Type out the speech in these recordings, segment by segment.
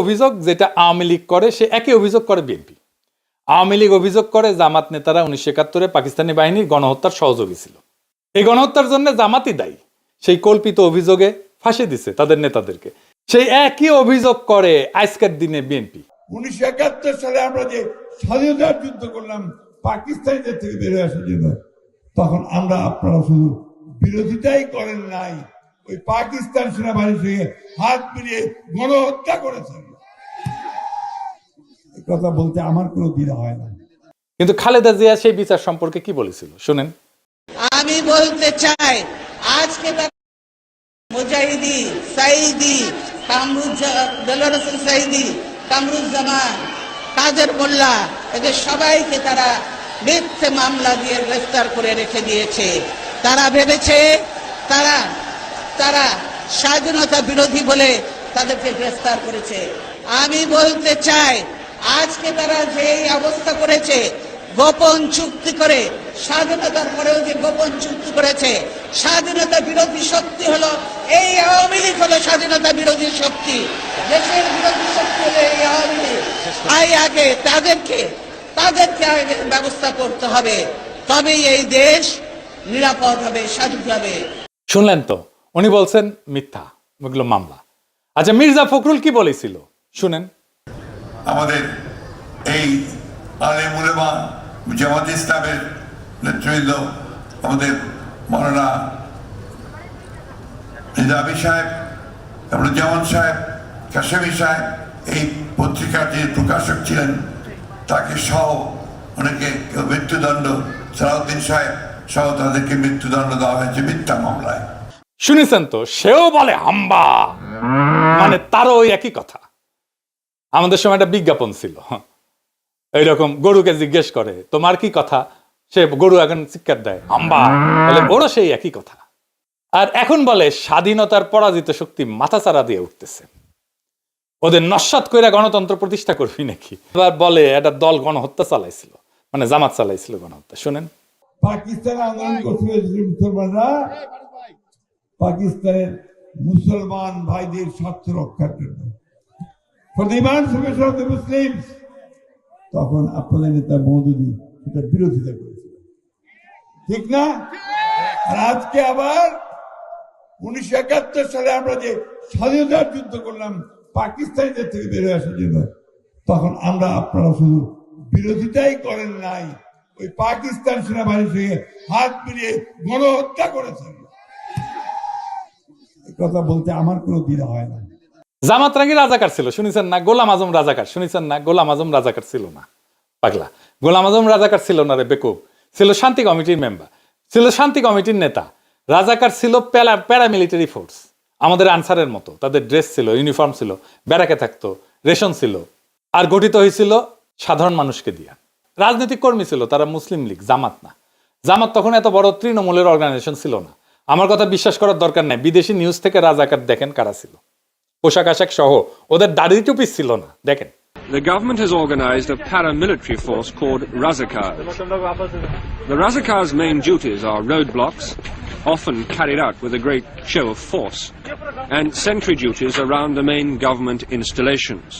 অভিযোগ যেটা আওয়ামী লীগ করে, সে একই অভিযোগ করে বিএনপি। আওয়ামী লীগ অভিযোগ করে জামাত নেতারা উনিশশো একাত্তরে পাকিস্তানি বাহিনীর গণহত্যার সহযোগী ছিল। এই গণহত্যার জন্য জামাতই দায়ী। সেই কল্পিত অভিযোগে ফাঁসি দিছে তাদের নেতাদেরকে। সেই একই অভিযোগ করে আজকের দিনে বিএনপি। উনিশশো একাত্তর সালে আমরা যে স্বাধীনতার যুদ্ধ করলাম, পাকিস্তানিদের থেকে বেরোয় আসার জন্য, তখন আমরা আপনারা শুধু বিরোধিতাই করেন নাই ওই পাকিস্তান সেনাবাহিনীর সঙ্গে হাত মিলিয়ে গণহত্যা করেছেন কথা বলতে আমার কোনো দ্বিধা হয় না। কিন্তু খালেদা জিয়া সেই বিচার সম্পর্কে কি বলেছিল? শুনেন। আমি বলতে চাই আজকে মুজাহিদি সাইদি কামরুজ্জামান সাইদি কামরুজ্জামান কাদের মোল্লা এদের সবাইকে তারা মিথ্যে মামলা দিয়ে গ্রেফতার করে রেখে দিয়েছে। তারা ভেবেছে তারা তারা স্বাধীনতা বিরোধী বলে তাদেরকে গ্রেফতার করেছে। আমি বলতে চাই, আজকে তারা যে অবস্থা করেছে, গোপন চুক্তি করে, স্বাধীনতার পরেও যে গোপন চুক্তি করেছে, স্বাধীনতা বিরোধী শক্তি হলো, এই আওয়ামী লীগ হলো স্বাধীনতা বিরোধী শক্তি। দেশের বিরোধী শক্তি হলো এই আওয়ামী লীগ। তাই আগে তাদেরকে তাদেরকে আগে ব্যবস্থা করতে হবে। তবেই এই দেশ নিরাপদ হবে স্বাধীন হবে। শুনলেন তো? উনি বলছেন, মিথ্যা ওগুলো মামলা। আচ্ছা মির্জা ফখরুল কি বলেছিল? শুনেন। আমাদের এই জামাত ইসলামের নেতৃবৃন্দ, আমাদের নিজামী সাহেব, তারপরে জামান সাহেব, কাশেমি সাহেব, এই পত্রিকার যে প্রকাশক ছিলেন, তাকে সহ অনেকে, কেউ মৃত্যুদণ্ড, সালাউদ্দিন সাহেব সহ তাদেরকে মৃত্যুদণ্ড দেওয়া হয়েছে মিথ্যা মামলায়। শুনেছেন তো? সেও বলে হাম্বা। মানে তারও ওই একই কথা। আমাদের সময় একটা বিজ্ঞাপন ছিল। এইরকম গরুকে জিজ্ঞেস করে, তোমার কি কথা? সে গরু এখন চিৎকার দেয়, হাম্বা। বলে ওরও সেই একই কথা। আর এখন বলে, স্বাধীনতার পরাজিত শক্তি মাথাচাড়া দিয়ে উঠতেছে। ওদের নস্বাত কইরা গণতন্ত্র প্রতিষ্ঠা করবি নাকি? এবার বলে, একটা দল গণহত্যা চালাইছিল। মানে জামাত চালাইছিল গণহত্যা। শুনেন। পাকিস্তান আন্দোলন করতে হয়েছিল মুসলমানরা পাকিস্তানের মুসলমান ভাইদের স্বার্থ রক্ষার জন্য। Muslims, তখন আপনাদের নেতা মৌদুদি এটা বিরোধিতা করেছিল ঠিক না? আর আজকে আবার উনিশশো একাত্তর সালে আমরা যে স্বাধীনতার যুদ্ধ করলাম পাকিস্তানিদের থেকে বেরোয় আসার জন্য তখন আমরা আপনারা শুধু বিরোধিতাই করেন নাই ওই পাকিস্তান সেনাবাহিনীর সঙ্গে হাত মিলিয়ে গণহত্যা করেছেন। কথা বলতে আমার কোনো দ্বিধা হয় না। জামাত রাঙ্গি রাজাকার ছিল, শুনেছেন না? গোলাম আজম রাজাকার, শুনেছেন না? গোলাম আজম রাজাকার ছিল না। পাগলা। গোলাম আজম রাজাকার ছিল না রে বেকুব। ছিল শান্তি কমিটির মেম্বার ছিল শান্তি কমিটির নেতা। রাজাকার ছিল প্যারা, প্যারামিলিটারি ফোর্স। আমাদের আনসারের মতো। তাদের ড্রেস ছিল, ইউনিফর্ম ছিল, ব্যারাকে থাকতো, রেশন ছিল। আর গঠিত হয়েছিল সাধারণ মানুষকে দিয়া। রাজনৈতিক কর্মী ছিল, তারা মুসলিম লীগ, জামাত না। জামাত তখন এত বড় তৃণমূলের অর্গানাইজেশন ছিল না। আমার কথা বিশ্বাস করার দরকার নাই বিদেশি নিউজ থেকে রাজাকার দেখেন কারা ছিল পোশাক আশাক সহ ওদের দাড়ি টুপি ছিল না দেখেন The government has organized a paramilitary force called Razakars. The Razakars' main duties are roadblocks, often carried out with a great show of force, and sentry duties around the main government installations.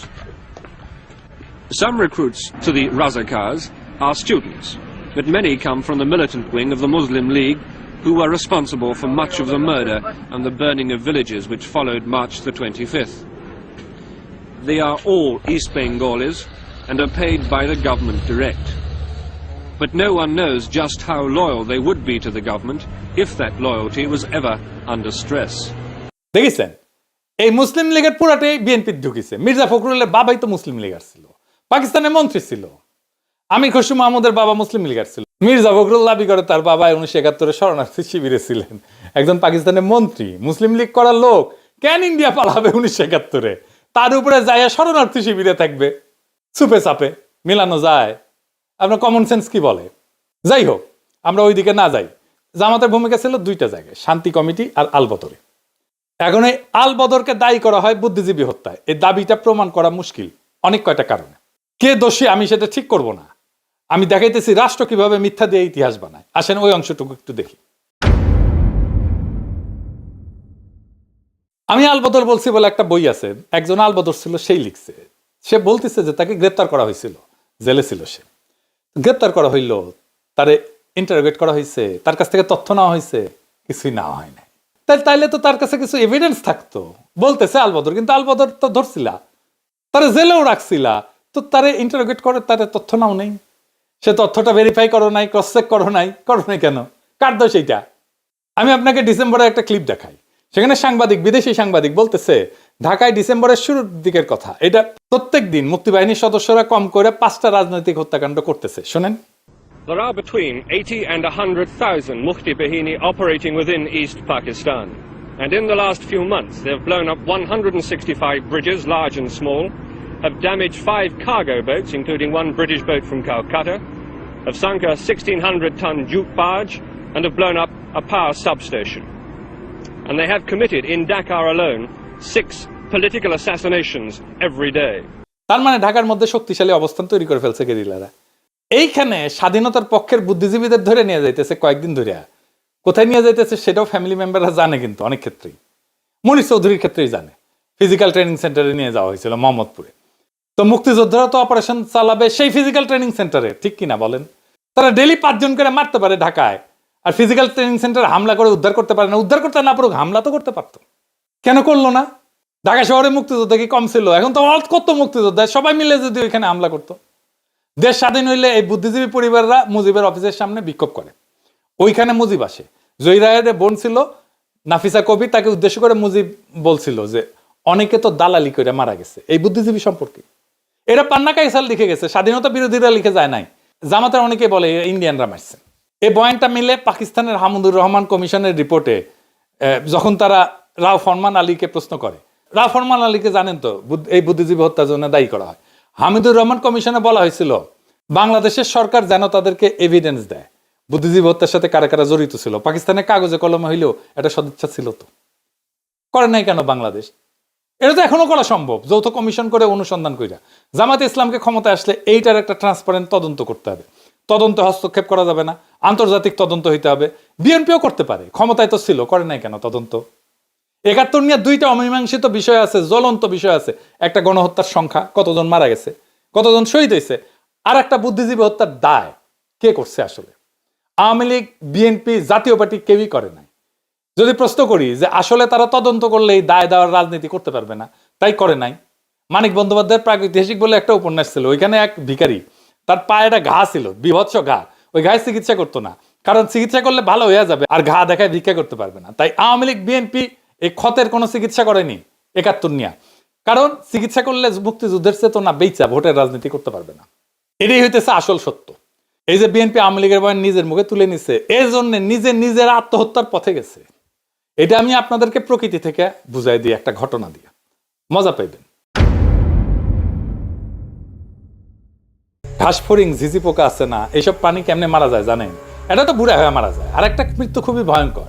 Some recruits to the Razakars are students, but many come from the militant wing of the Muslim League who were responsible for much of the murder and the burning of villages which followed March the 25th. They are all East Bengalis and are paid by the government direct. But no one knows just how loyal they would be to the government if that loyalty was ever under stress. দেখেছেন এই মুসলিম লীগের পুরাটাই BNP ঢুকিছে Mirza ফখরুলের বাবাই তো মুসলিম লীগার ছিল পাকিস্তানের মন্ত্রী ছিল আমি খসু মাহমুদের বাবা মুসলিম লীগার ছিল মির্জা ফখরুল দাবি করে, তার বাবা উনিশশো একাত্তরে শরণার্থী শিবিরে ছিলেন। একজন পাকিস্তানের মন্ত্রী, মুসলিম লীগ করার লোক, কেন ইন্ডিয়া পালাবে উনিশশো একাত্তরে? তার উপরে যায় শরণার্থী শিবিরে থাকবে সুপে চাপে, মিলানো যায়। আপনার কমন সেন্স কি বলে? যাই হোক, আমরা ওইদিকে না যাই। জামাতের ভূমিকা ছিল দুইটা জায়গায়, শান্তি কমিটি আর আলবদরে এখন এই আল বদরকে দায়ী করা হয় বুদ্ধিজীবী হত্যায়। এই দাবিটা প্রমাণ করা মুশকিল, অনেক কয়টা কারণে। কে দোষী আমি সেটা ঠিক করব না। আমি দেখাইতেছি রাষ্ট্র কীভাবে মিথ্যা দিয়ে ইতিহাস বানায়। আসেন ওই অংশটুকু একটু দেখি। আমি আলবদর বলছি বলে একটা বই আছে, একজন আলবদর ছিল, সেই লিখছে। সে বলতেছে যে তাকে গ্রেপ্তার করা হয়েছিল, জেলে ছিল সে। গ্রেপ্তার করা হইল, তারে ইন্টারোগেট করা হয়েছে তার কাছ থেকে তথ্য নেওয়া হয়েছে কিছুই নেওয়া হয় নাই। তাই তাইলে তো তার কাছে কিছু এভিডেন্স থাকতো। বলতেছে আলবদর, কিন্তু আলবদর তো ধরছিলা। তারে জেলেও রাখছিলা, তো তারে ইন্টারোগেট করে তারে তথ্য নাও নেই। সে তথ্যটা ভেরিফাই করো নাই ক্রস চেক করো নাই করো নাই কেন কার দোষ এইটা আমি আপনাকে ডিসেম্বরে একটা ক্লিপ দেখাই সেখানে সাংবাদিক বিদেশি সাংবাদিক বলতেছে ঢাকায় ডিসেম্বরের শুরুর দিকের কথা এটা প্রত্যেক দিন মুক্তিবাহিনীর সদস্যরা কম করে পাঁচটা রাজনৈতিক হত্যাকাণ্ড করতেছে শোনেন There are between 80 and 100,000 Mufti Bahini operating within East Pakistan. And in the last few months, they've blown up 165 bridges, large and small, have damaged five cargo boats, including one British boat from Calcutta, have sunk a 1,600 ton jute barge, and have blown up a power substation. And they have committed, in Dakar alone, six political assassinations every day. তার মানে ঢাকার মধ্যে শক্তিশালী অবস্থান তৈরি করে ফেলছে গেরিলারা। এইখানে স্বাধীনতার পক্ষের বুদ্ধিজীবীদের ধরে নিয়ে যাইতেছে কয়েকদিন ধরে। কোথায় নিয়ে যাইতেছে সেটাও ফ্যামিলি মেম্বাররা জানে কিন্তু অনেক ক্ষেত্রেই। মনীষ চৌধুরীর ক্ষেত্রেই জানে। ফিজিক্যাল ট্রেনিং সেন্টারে নিয়ে যাওয়া হয়েছিল মোহাম্মদপুরে। তো মুক্তিযোদ্ধারা তো অপারেশন চালাবে সেই ফিজিক্যাল ট্রেনিং সেন্টারে ঠিক কিনা বলেন? তারা ডেলি পাঁচজন করে মারতে পারে ঢাকায়। আর ফিজিক্যাল ট্রেনিং সেন্টারে হামলা করে উদ্ধার করতে পারে না। উদ্ধার করতে না পারুক, হামলা তো করতে পারতো। কেন করল না? ঢাকা শহরে মুক্তিযোদ্ধা কি কম ছিল? এখন তো অল্প কত মুক্তিযোদ্ধা, সবাই মিলে যদি ওইখানে হামলা করতো। দেশ স্বাধীন হইলে এই বুদ্ধিজীবী পরিবাররা মুজিবের অফিসের সামনে বিক্ষোভ করে। ওইখানে মুজিব আসে। জয়রায়ের বোন ছিল, নাফিসা কবি তাকে উদ্দেশ্য করে মুজিব বলছিল যে, অনেকে তো দালালি করে মারা গেছে। এই বুদ্ধিজীবী সম্পর্কে। এরা পান্না কাইসাল লিখে গেছে, স্বাধীনতা বিরোধীরা লিখে যায় নাই। জামাতের অনেকে বলে ইন্ডিয়ানরা মারছে। এই বয়ানটা মিলে পাকিস্তানের হামুদুর রহমান কমিশনের রিপোর্টে যখন তারা রাও ফরমান আলীকে প্রশ্ন করে। রাও ফরমান আলীকে জানেন তো এই বুদ্ধিজীবী হত্যার জন্য দায়ী করা হয়। হামিদুর রহমান কমিশনে বলা হয়েছিল, বাংলাদেশের সরকার যেন তাদেরকে এভিডেন্স দেয়। বুদ্ধিজীবী হত্যার সাথে কারা কারা জড়িত ছিল? পাকিস্তানের কাগজে কলমে হইলেও এটা সদিচ্ছা ছিল তো। করে নাই কেন বাংলাদেশ? এটা তো এখনও করা সম্ভব। যৌথ কমিশন করে অনুসন্ধান কইরা। জামাত ইসলামকে ক্ষমতা আসলে এইটার একটা ট্রান্সপারেন্ট তদন্ত করতে হবে। তদন্তে হস্তক্ষেপ করা যাবে না। আন্তর্জাতিক তদন্ত হইতে হবে। বিএনপিও করতে পারে। ক্ষমতায় তো ছিল, করে নাই কেন তদন্ত? একাত্তর নিয়ে দুইটা অমীমাংসিত বিষয় আছে, জ্বলন্ত বিষয় আছে। একটা গণহত্যার সংখ্যা, কতজন মারা গেছে, কতজন শহীদ হয়েছে আর একটা বুদ্ধিজীবী হত্যার দায়। কে করছে আসলে? আওয়ামী লীগ, বিএনপি, জাতীয় পার্টি কেউই করে নাই। যদি প্রশ্ন করি যে আসলে তারা তদন্ত করলে এই দায় দেওয়ার রাজনীতি করতে পারবে না, তাই করে নাই। মানিক বন্দ্যোপাধ্যায়ের প্রাগৈতিহাসিক বলে একটা উপন্যাস ছিল, ওইখানে এক ভিখারি, তার পায়ে একটা ঘা ছিল, বিভৎস ঘা, ওই ঘায়ে চিকিৎসা করতো না। কারণ চিকিৎসা করলে ভালো হয়ে যাবে, আর ঘা দেখায় ভিক্ষা করতে পারবে না। তাই আওয়ামী লীগ, বিএনপি এই ক্ষতের কোনো চিকিৎসা করেনি, একাত্তর নিয়া। কারণ চিকিৎসা করলে মুক্তিযুদ্ধের চেতনা বেচা ভোটের রাজনীতি করতে পারবে না। এটাই হইতেছে আসল সত্য। এই যে বিএনপি আওয়ামী লীগের বয়ান নিজের মুখে তুলে নিছে এই জন্য নিজে নিজের আত্মহত্যার পথে গেছে। এটা আমি আপনাদেরকে প্রকৃতি থেকে বুঝাই দিই, একটা ঘটনা দিয়ে। মজা পাইবেন। ঘাসফড়িং, ঝিঝি পোকা আছে না এইসব প্রাণী কেমনে মারা যায় জানেন? এটা তো বুড়া হয়ে মারা যায়। আর একটা মৃত্যু খুবই ভয়ঙ্কর।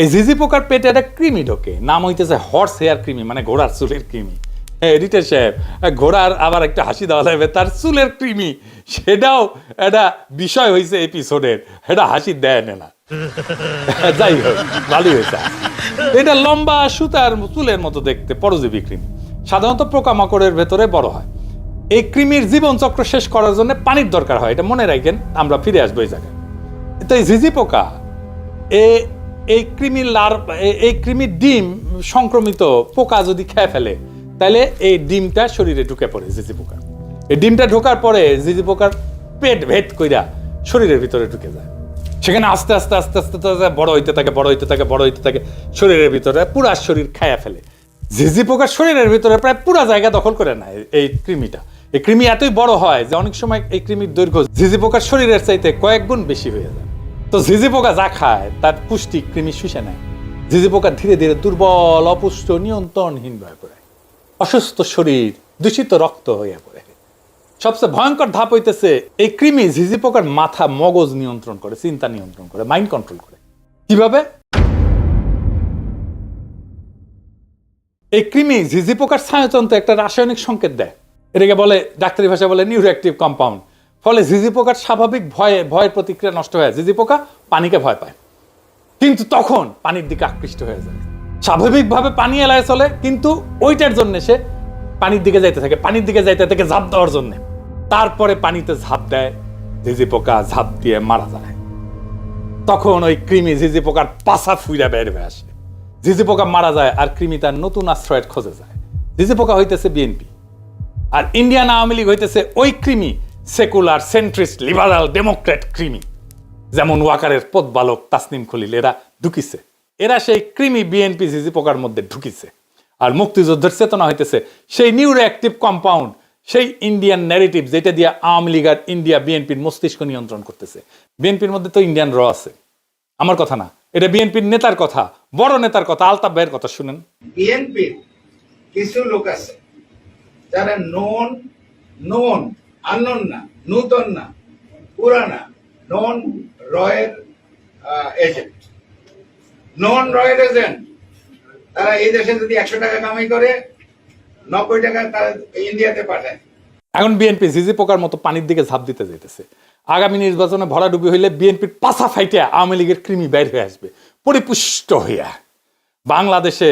এই ঝিঝি পোকার পেটে একটা কৃমি ঢোকে। নাম হইতেছে হর্স হেয়ার কৃমি মানে ঘোড়ার চুলের কৃমি। হ্যাঁ এডিটার সাহেব ঘোড়ার আবার একটা হাসি দেওয়া লাগবে, তার চুলের কৃমি। সেটাও একটা বিষয় হয়েছে এপিসোডের এটা হাসি দেয় না। যাই হোক, ভালোই হয়েছে। এটা লম্বা সুতার চুলের মতো দেখতে, পরজীবী কৃমি। সাধারণত পোকামাকড়ের ভেতরে বড় হয়। এই কৃমির জীবন চক্র শেষ করার জন্য পানির দরকার হয়, এটা মনে রাখেন, আমরা ফিরে আসব এই জায়গায়। তো এই ঝিঝি পোকা, এ, এই কৃমির লার এই কৃমির ডিম সংক্রমিত পোকা যদি খেয়ে ফেলে তাহলে এই ডিমটা শরীরে ঢুকে পড়ে ঝিঝি পোকা এই ডিমটা ঢোকার পরে জিজি পোকার পেট ভেদ কইরা শরীরের ভিতরে ঢুকে যায়। সেখানে আস্তে আস্তে আস্তে আস্তে আস্তে বড় হইতে থাকে, বড় হইতে থাকে, বড় হইতে থাকে, শরীরের ভিতরে পুরা শরীর খায়া ফেলে। ঝিঝি পোকার শরীরের ভিতরে প্রায় পুরা জায়গা দখল করে নেয় এই কৃমিটা। এই কৃমি এতই বড় হয় যে অনেক সময় এই কৃমির দৈর্ঘ্য ঝিঝি পোকার শরীরের চাইতে কয়েক গুণ বেশি হয়ে যায়। তো ঝিঝি পোকা যা খায়, তার পুষ্টি কৃমি শুষে নেয়। ঝিঝি পোকা ধীরে ধীরে দুর্বল, অপুষ্ট, নিয়ন্ত্রণহীন হয়ে পড়ে। অসুস্থ শরীর, দূষিত রক্ত হয়ে পড়ে। সবচেয়ে ভয়ঙ্কর ধাপ হইতেছে, এই কৃমি ঝিঝি পোকার মাথা মগজ নিয়ন্ত্রণ করে, চিন্তা নিয়ন্ত্রণ করে মাইন্ড কন্ট্রোল করে। কীভাবে? এই কৃমি ঝিঝি পোকার স্নায়ুতন্ত্রে একটা রাসায়নিক সংকেত দেয়। এটাকে বলে, ডাক্তারি ভাষা বলে নিউরোঅ্যাক্টিভ কম্পাউন্ড ফলে ঝিঝি পোকার স্বাভাবিক ভয়ে, ভয়ের প্রতিক্রিয়া নষ্ট হয়ে ঝিঝি পোকা পানিকে ভয় পায়। কিন্তু তখন পানির দিকে আকৃষ্ট হয়ে যায়। স্বাভাবিকভাবে পানি এলায় চলে, কিন্তু ওইটার জন্য সে পানির দিকে যাইতে থাকে, পানির দিকে যাইতে থাকে ঝাঁপ দেওয়ার জন্য। তারপরে পানিতে ঝাঁপ দেয়, ঝিঝি পোকা ঝাঁপ দিয়ে মারা যায়। তখন ওই কৃমি ঝিঝি পোকার পাশা ফুইরা বের হয়ে আসে। ঝিঝি পোকা মারা যায় আর কৃমি তার নতুন আশ্রয়ের খোঁজে যায়। ঝিঝি পোকা হইতেছে বিএনপি। আর ইন্ডিয়ান আওয়ামী লীগ হইতেছে ওই কৃমি, সেকুলার, সেন্ট্রিস্ট, লিবারাল ডেমোক্রেট কৃমি। যেমন ওয়াকারের পদ বালক তাসনিম খলিল, এরা ঢুকিছে। এরা সেই কৃমি বিএনপি জিজি পোকার মধ্যে ঢুকিছে। আর মুক্তিযুদ্ধের চেতনা হইতেছে সেই নিউরো অ্যাক্টিভ কম্পাউন্ড, সেই ইন্ডিয়ান ন্যারেটিভ যেটা দিয়ে আওয়ামী লীগ আর ইন্ডিয়া বিএনপির মস্তিষ্ক নিয়ন্ত্রণ করতেছে। বিএনপির মধ্যে তো ইন্ডিয়ান র আছে। আমার কথা না। এটা বিএনপির নেতার কথা, বড় নেতার কথা, আলতাফ ভাইয়ের কথা শুনেন। বিএনপির কিছু লোক আছে যারা নন নন আনন না, নূতন না, পুরানা নন রয়ের এজেন্ট নন রয়ের এজেন্ট তারা এই দেশে যদি একশো টাকা কামাই করে, নব্বই টাকা তারা ইন্ডিয়াতে পাঠায়। এখন বিএনপি জিজি পোকার মতো পানির দিকে ঝাঁপ দিতে যেতেছে আগামী নির্বাচনে ভরাডুবি হইলে বিএনপির পাশা ফাইটে আওয়ামী লীগের কৃমি বের হয়ে আসবে, পরিপুষ্ট হইয়া। বাংলাদেশে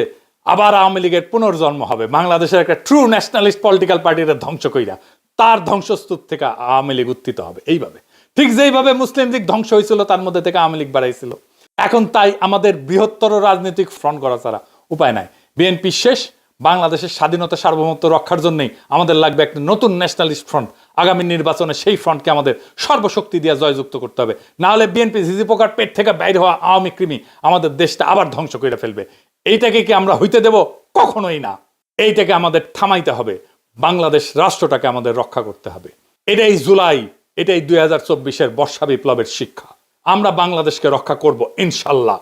আবার আওয়ামী লীগের পুনর্জন্ম হবে। বাংলাদেশের একটা ট্রু ন্যাশনালিস্ট পলিটিক্যাল পার্টির ধ্বংস কইরা, তার ধ্বংসস্তূপ থেকে আওয়ামী লীগ উত্থিত হবে। এইভাবে। ঠিক যেইভাবে মুসলিম লীগ ধ্বংস হয়েছিল তার মধ্যে থেকে আওয়ামী লীগ বাড়াইছিল। এখন তাই আমাদের বৃহত্তর রাজনৈতিক ফ্রন্ট করা ছাড়া উপায় নাই। বিএনপি শেষ, বাংলাদেশের স্বাধীনতা সার্বভৌমত্ব রক্ষার জন্যই আমাদের লাগবে একটা নতুন ন্যাশনালিস্ট ফ্রন্ট আগামী নির্বাচনে সেই ফ্রন্টকে আমাদের সর্বশক্তি দিয়ে জয়যুক্ত করতে হবে। না হলে বিএনপি ঝিঝি পোকার পেট থেকে বাইর হওয়া আওয়ামী কৃমি আমাদের দেশটা আবার ধ্বংস করে ফেলবে। এইটাকে কি আমরা হইতে দেব? কখনোই না। এইটাকে আমাদের থামাইতে হবে। বাংলাদেশ রাষ্ট্রটাকে আমাদের রক্ষা করতে হবে। এটাই জুলাই, এটাই দুই হাজার চব্বিশের বর্ষা বিপ্লবের শিক্ষা। আমরা বাংলাদেশকে রক্ষা করব ইনশাল্লাহ।